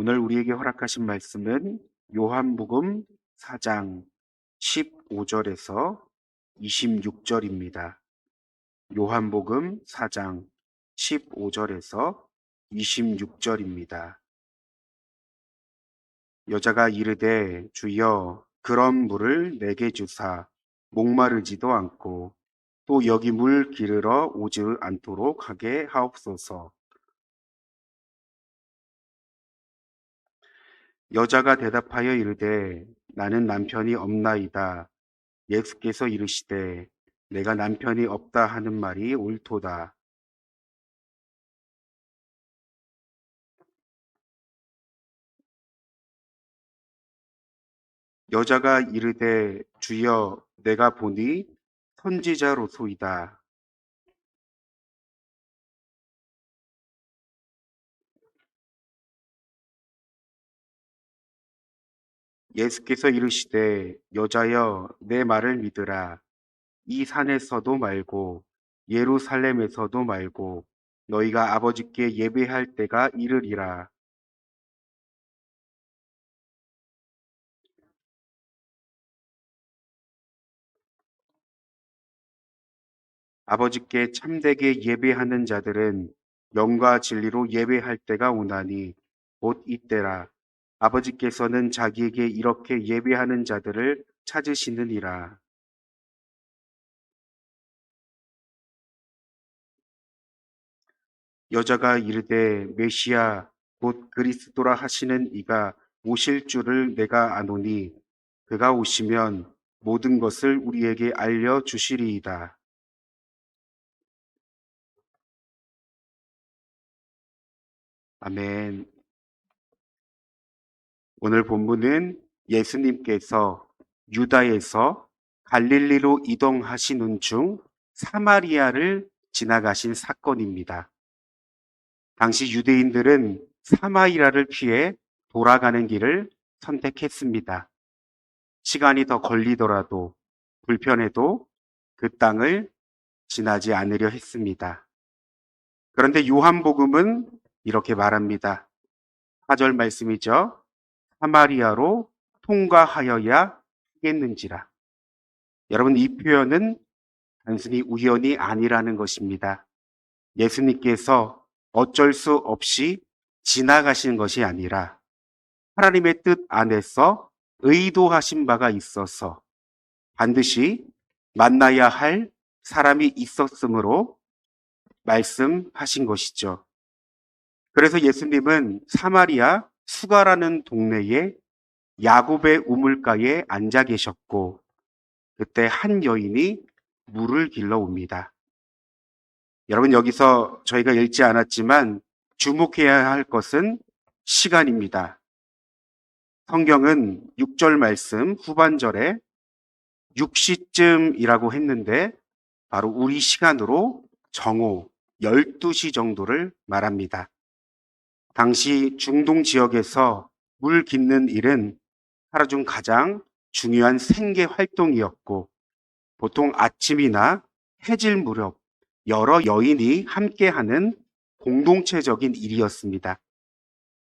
오늘 우리에게 허락하신 말씀은 요한복음 4장 15절에서 26절입니다. 요한복음 4장 15절에서 26절입니다. 여자가 이르되 주여 그런 물을 내게 주사 목마르지도 않고 또 여기 물 기르러 오지 않도록 하게 하옵소서. 여자가 대답하여 이르되 나는 남편이 없나이다. 예수께서 이르시되 내가 남편이 없다 하는 말이 옳도다. 여자가 이르되 주여 내가 보니 선지자로소이다. 예수께서 이르시되 여자여 내 말을 믿으라. 이 산에서도 말고 예루살렘에서도 말고 너희가 아버지께 예배할 때가 이르리라. 아버지께 참되게 예배하는 자들은 영과 진리로 예배할 때가 오나니 곧 이때라. 아버지께서는 자기에게 이렇게 예배하는 자들을 찾으시느니라. 여자가 이르되 메시아 곧 그리스도라 하시는 이가 오실 줄을 내가 아노니 그가 오시면 모든 것을 우리에게 알려 주시리이다. 아멘. 오늘 본문은 예수님께서 유다에서 갈릴리로 이동하시는 중 사마리아를 지나가신 사건입니다. 당시 유대인들은 사마리아를 피해 돌아가는 길을 선택했습니다. 시간이 더 걸리더라도 불편해도 그 땅을 지나지 않으려 했습니다. 그런데 요한복음은 이렇게 말합니다. 4절 말씀이죠. 사마리아로 통과하여야 하겠는지라. 여러분, 이 표현은 단순히 우연이 아니라는 것입니다. 예수님께서 어쩔 수 없이 지나가신 것이 아니라 하나님의 뜻 안에서 의도하신 바가 있어서 반드시 만나야 할 사람이 있었으므로 말씀하신 것이죠. 그래서 예수님은 사마리아 수가라는 동네에 야곱의 우물가에 앉아 계셨고 그때 한 여인이 물을 길러 옵니다. 여러분 여기서 저희가 읽지 않았지만 주목해야 할 것은 시간입니다. 성경은 6절 말씀 후반절에 6시쯤이라고 했는데 바로 우리 시간으로 정오 12시 정도를 말합니다. 당시 중동 지역에서 물 깃는 일은 하루 중 가장 중요한 생계 활동이었고 보통 아침이나 해질 무렵 여러 여인이 함께하는 공동체적인 일이었습니다.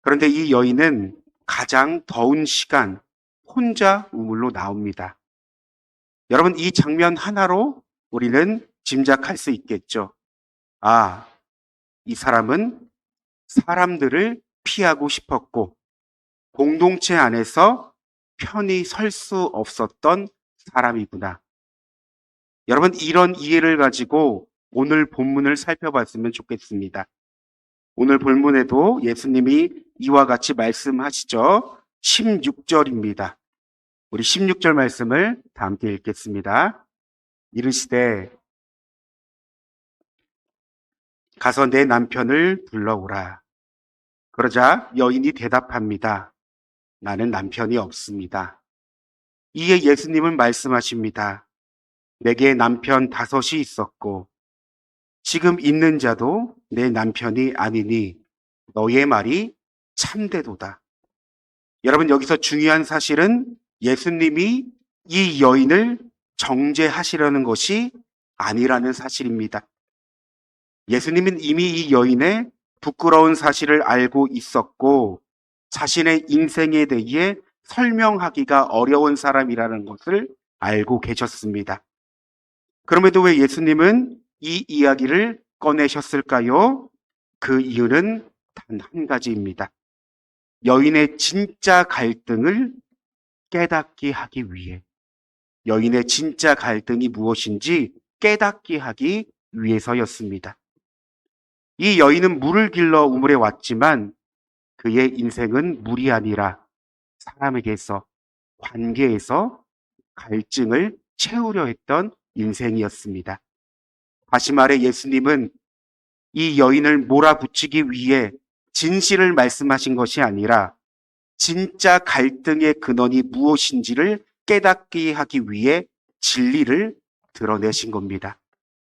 그런데 이 여인은 가장 더운 시간 혼자 우물로 나옵니다. 여러분 이 장면 하나로 우리는 짐작할 수 있겠죠. 아, 이 사람은 사람들을 피하고 싶었고 공동체 안에서 편히 설 수 없었던 사람이구나. 여러분 이런 이해를 가지고 오늘 본문을 살펴봤으면 좋겠습니다. 오늘 본문에도 예수님이 이와 같이 말씀하시죠. 16절입니다. 우리 16절 말씀을 다 함께 읽겠습니다. 이르시되 가서 내 남편을 불러오라. 그러자 여인이 대답합니다. 나는 남편이 없습니다. 이에 예수님은 말씀하십니다. 내게 남편 다섯이 있었고 지금 있는 자도 내 남편이 아니니 너의 말이 참되도다. 여러분 여기서 중요한 사실은 예수님이 이 여인을 정죄하시려는 것이 아니라는 사실입니다. 예수님은 이미 이 여인의 부끄러운 사실을 알고 있었고 자신의 인생에 대해 설명하기가 어려운 사람이라는 것을 알고 계셨습니다. 그럼에도 왜 예수님은 이 이야기를 꺼내셨을까요? 그 이유는 단 한 가지입니다. 여인의 진짜 갈등을 깨닫게 하기 위해 여인의 진짜 갈등이 무엇인지 깨닫게 하기 위해서였습니다. 이 여인은 물을 길러 우물에 왔지만 그의 인생은 물이 아니라 사람에게서 관계에서 갈증을 채우려 했던 인생이었습니다. 다시 말해 예수님은 이 여인을 몰아붙이기 위해 진실을 말씀하신 것이 아니라 진짜 갈등의 근원이 무엇인지를 깨닫게 하기 위해 진리를 드러내신 겁니다.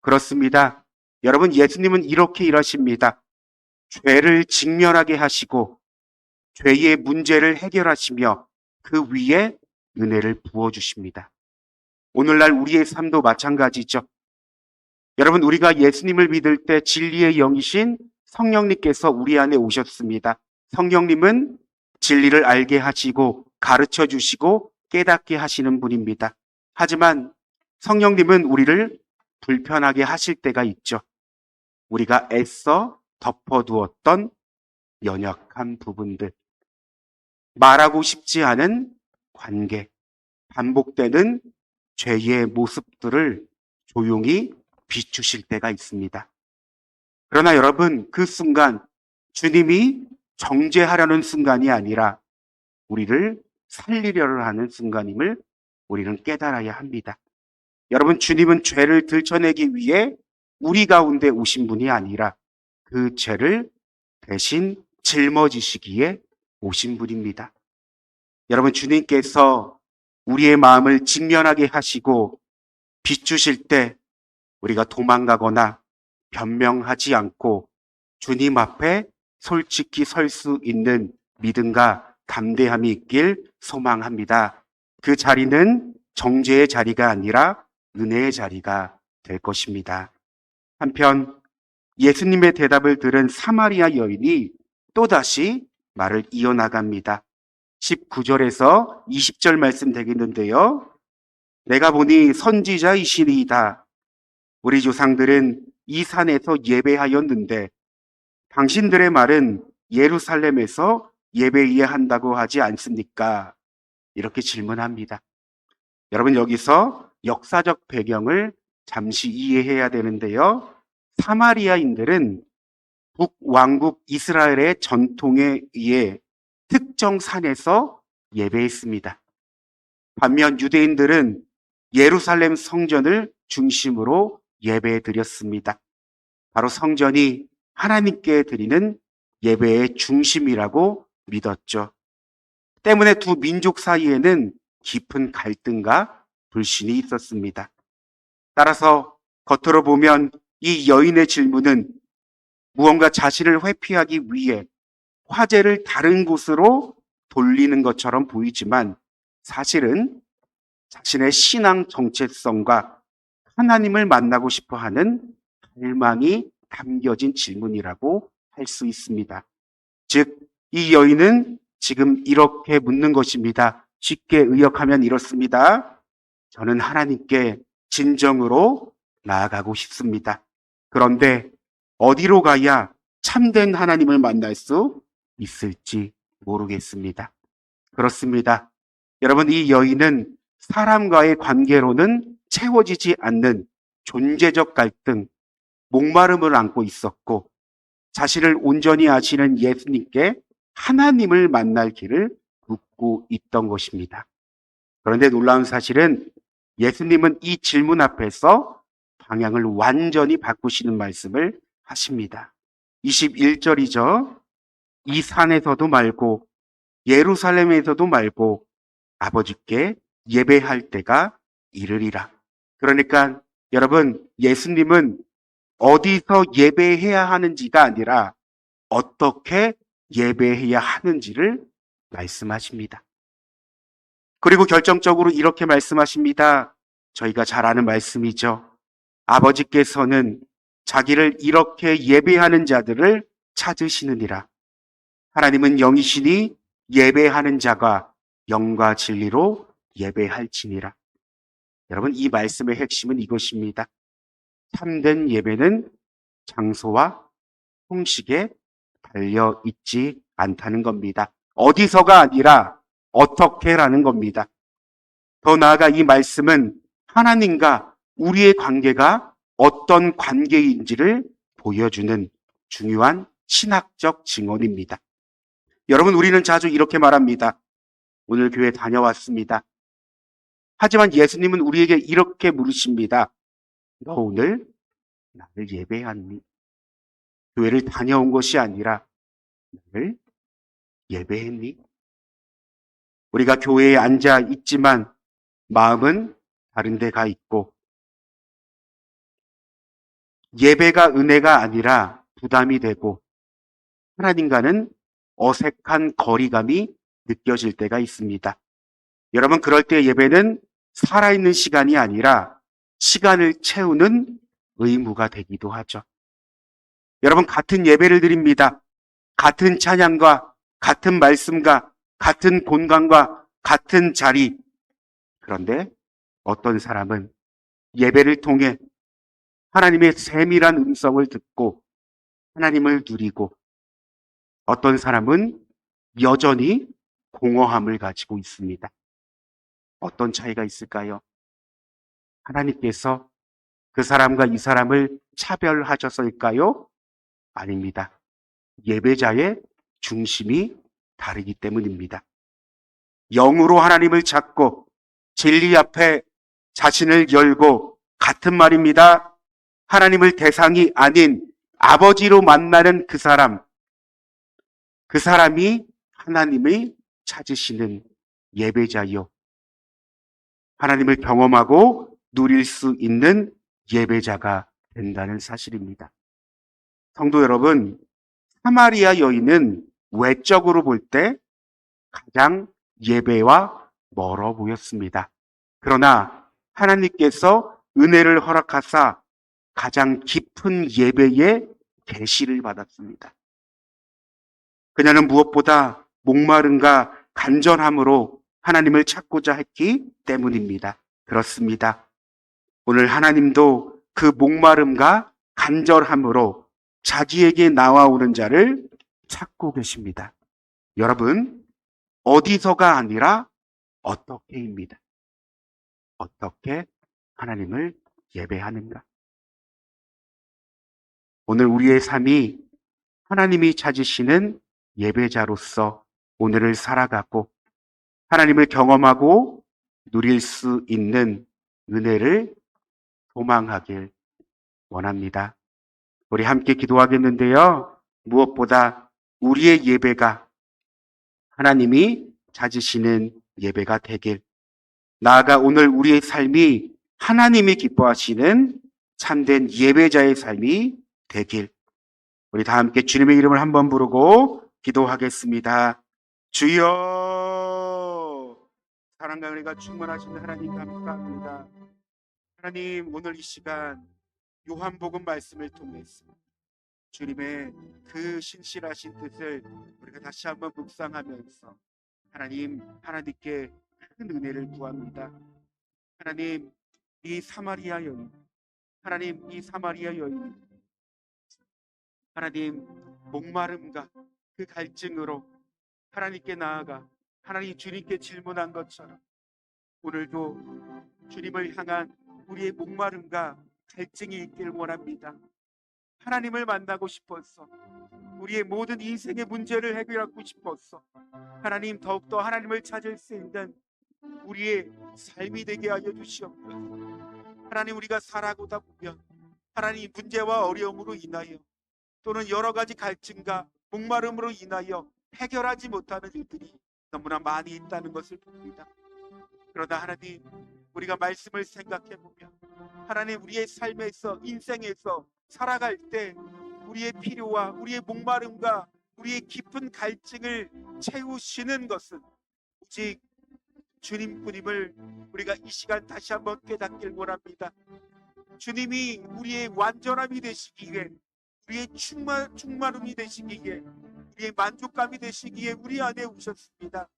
그렇습니다. 여러분, 예수님은 이렇게 일하십니다. 죄를 직면하게 하시고 죄의 문제를 해결하시며 그 위에 은혜를 부어주십니다. 오늘날 우리의 삶도 마찬가지죠. 여러분, 우리가 예수님을 믿을 때 진리의 영이신 성령님께서 우리 안에 오셨습니다. 성령님은 진리를 알게 하시고 가르쳐 주시고 깨닫게 하시는 분입니다. 하지만 성령님은 우리를 불편하게 하실 때가 있죠. 우리가 애써 덮어두었던 연약한 부분들, 말하고 싶지 않은 관계, 반복되는 죄의 모습들을 조용히 비추실 때가 있습니다. 그러나 여러분, 그 순간 주님이 정죄하려는 순간이 아니라 우리를 살리려를 하는 순간임을 우리는 깨달아야 합니다. 여러분, 주님은 죄를 들춰내기 위해 우리 가운데 오신 분이 아니라 그 죄를 대신 짊어지시기에 오신 분입니다. 여러분, 주님께서 우리의 마음을 직면하게 하시고 비추실 때 우리가 도망가거나 변명하지 않고 주님 앞에 솔직히 설 수 있는 믿음과 담대함이 있길 소망합니다. 그 자리는 정죄의 자리가 아니라 은혜의 자리가 될 것입니다. 한편 예수님의 대답을 들은 사마리아 여인이 또다시 말을 이어나갑니다. 19절에서 20절 말씀 되겠는데요. 내가 보니 선지자이시리이다. 우리 조상들은 이 산에서 예배하였는데 당신들의 말은 예루살렘에서 예배해야 한다고 하지 않습니까? 이렇게 질문합니다. 여러분 여기서 역사적 배경을 잠시 이해해야 되는데요. 사마리아인들은 북왕국 이스라엘의 전통에 의해 특정 산에서 예배했습니다. 반면 유대인들은 예루살렘 성전을 중심으로 예배 드렸습니다. 바로 성전이 하나님께 드리는 예배의 중심이라고 믿었죠. 때문에 두 민족 사이에는 깊은 갈등과 불신이 있었습니다. 따라서 겉으로 보면 이 여인의 질문은 무언가 자신을 회피하기 위해 화제를 다른 곳으로 돌리는 것처럼 보이지만 사실은 자신의 신앙 정체성과 하나님을 만나고 싶어 하는 갈망이 담겨진 질문이라고 할 수 있습니다. 즉, 이 여인은 지금 이렇게 묻는 것입니다. 쉽게 의역하면 이렇습니다. 저는 하나님께 진정으로 나아가고 싶습니다. 그런데 어디로 가야 참된 하나님을 만날 수 있을지 모르겠습니다. 그렇습니다. 여러분, 이 여인은 사람과의 관계로는 채워지지 않는 존재적 갈등, 목마름을 안고 있었고, 자신을 온전히 아시는 예수님께 하나님을 만날 길을 묻고 있던 것입니다. 그런데 놀라운 사실은 예수님은 이 질문 앞에서 방향을 완전히 바꾸시는 말씀을 하십니다. 21절이죠. 이 산에서도 말고 예루살렘에서도 말고 아버지께 예배할 때가 이르리라. 그러니까 여러분 예수님은 어디서 예배해야 하는지가 아니라 어떻게 예배해야 하는지를 말씀하십니다. 그리고 결정적으로 이렇게 말씀하십니다. 저희가 잘 아는 말씀이죠. 아버지께서는 자기를 이렇게 예배하는 자들을 찾으시느니라. 하나님은 영이시니 예배하는 자가 영과 진리로 예배할지니라. 여러분, 이 말씀의 핵심은 이것입니다. 참된 예배는 장소와 형식에 달려 있지 않다는 겁니다. 어디서가 아니라 어떻게라는 겁니다. 더 나아가 이 말씀은 하나님과 우리의 관계가 어떤 관계인지를 보여주는 중요한 신학적 증언입니다. 여러분, 우리는 자주 이렇게 말합니다. 오늘 교회 다녀왔습니다. 하지만 예수님은 우리에게 이렇게 물으십니다. 너 오늘 나를 예배했니? 교회를 다녀온 것이 아니라 나를 예배했니? 우리가 교회에 앉아 있지만 마음은 다른 데가 있고 예배가 은혜가 아니라 부담이 되고 하나님과는 어색한 거리감이 느껴질 때가 있습니다. 여러분, 그럴 때 예배는 살아있는 시간이 아니라 시간을 채우는 의무가 되기도 하죠. 여러분, 같은 예배를 드립니다. 같은 찬양과 같은 말씀과 같은 공간과 같은 자리. 그런데 어떤 사람은 예배를 통해 하나님의 세밀한 음성을 듣고 하나님을 누리고 어떤 사람은 여전히 공허함을 가지고 있습니다. 어떤 차이가 있을까요? 하나님께서 그 사람과 이 사람을 차별하셔서일까요? 아닙니다. 예배자의 중심이 다르기 때문입니다. 영으로 하나님을 찾고 진리 앞에 자신을 열고 같은 말입니다. 하나님을 대상이 아닌 아버지로 만나는 그 사람, 그 사람이 하나님을 찾으시는 예배자요. 하나님을 경험하고 누릴 수 있는 예배자가 된다는 사실입니다. 성도 여러분, 사마리아 여인은 외적으로 볼 때 가장 예배와 멀어 보였습니다. 그러나 하나님께서 은혜를 허락하사 가장 깊은 예배의 계시를 받았습니다. 그녀는 무엇보다 목마름과 간절함으로 하나님을 찾고자 했기 때문입니다. 그렇습니다. 오늘 하나님도 그 목마름과 간절함으로 자기에게 나와오는 자를 찾고 계십니다. 여러분, 어디서가 아니라 어떻게입니다. 어떻게 하나님을 예배하는가? 오늘 우리의 삶이 하나님이 찾으시는 예배자로서 오늘을 살아가고 하나님을 경험하고 누릴 수 있는 은혜를 소망하길 원합니다. 우리 함께 기도하겠는데요. 무엇보다 우리의 예배가 하나님이 찾으시는 예배가 되길. 나아가 오늘 우리의 삶이 하나님이 기뻐하시는 참된 예배자의 삶이 되길. 우리 다 함께 주님의 이름을 한번 부르고 기도하겠습니다. 주여! 사랑과 은혜가 충만하신 하나님 감사합니다. 하나님 오늘 이 시간 요한복음 말씀을 통해서 주님의 그 신실하신 뜻을 우리가 다시 한번 묵상하면서 하나님 하나님께 큰 은혜를 구합니다. 하나님 이 사마리아 여인 하나님 이 사마리아 여인 하나님 목마름과 그 갈증으로 하나님께 나아가 하나님 주님께 질문한 것처럼 오늘도 주님을 향한 우리의 목마름과 갈증이 있길 원합니다. 하나님을 만나고 싶었어. 우리의 모든 인생의 문제를 해결하고 싶었어. 하나님 더욱더 하나님을 찾을 수 있는 우리의 삶이 되게 하여 주시옵소서. 하나님 우리가 살아가다 보면 하나님 문제와 어려움으로 인하여 또는 여러 가지 갈증과 목마름으로 인하여 해결하지 못하는 일들이 너무나 많이 있다는 것을 봅니다. 그러나 하나님 우리가 말씀을 생각해 보면 하나님 우리의 삶에서 인생에서 살아갈 때 우리의 필요와 우리의 목마름과 우리의 깊은 갈증을 채우시는 것은 오직 주님뿐임을 우리가 이 시간 다시 한번 깨닫길 원합니다. 주님이 우리의 완전함이 되시기에 우리의 충만, 충만함이 되시기에 우리의 만족감이 되시기에 우리 안에 오셨습니다.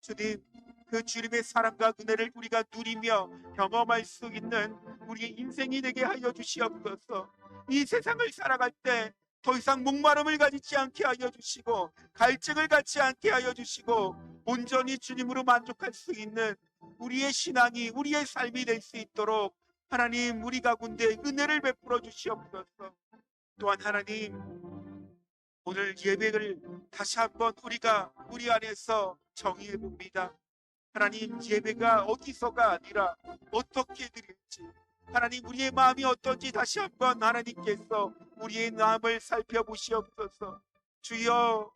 주님, 그 주님의 사랑과 은혜를 우리가 누리며 경험할 수 있는 우리의 인생이 되게 하여 주시옵소서. 이 세상을 살아갈 때 더 이상 목마름을 가지지 않게 하여 주시고 갈증을 갖지 않게 하여 주시고 온전히 주님으로 만족할 수 있는 우리의 신앙이 우리의 삶이 될 수 있도록 하나님 우리 가운데 은혜를 베풀어 주시옵소서. 또한 하나님 오늘 예배를 다시 한번 우리가 우리 안에서 정의해 봅니다. 하나님 예배가 어디서가 아니라 어떻게 드릴지 하나님 우리의 마음이 어떤지 다시 한번 하나님께서 우리의 마음을 살펴보시옵소서. 주여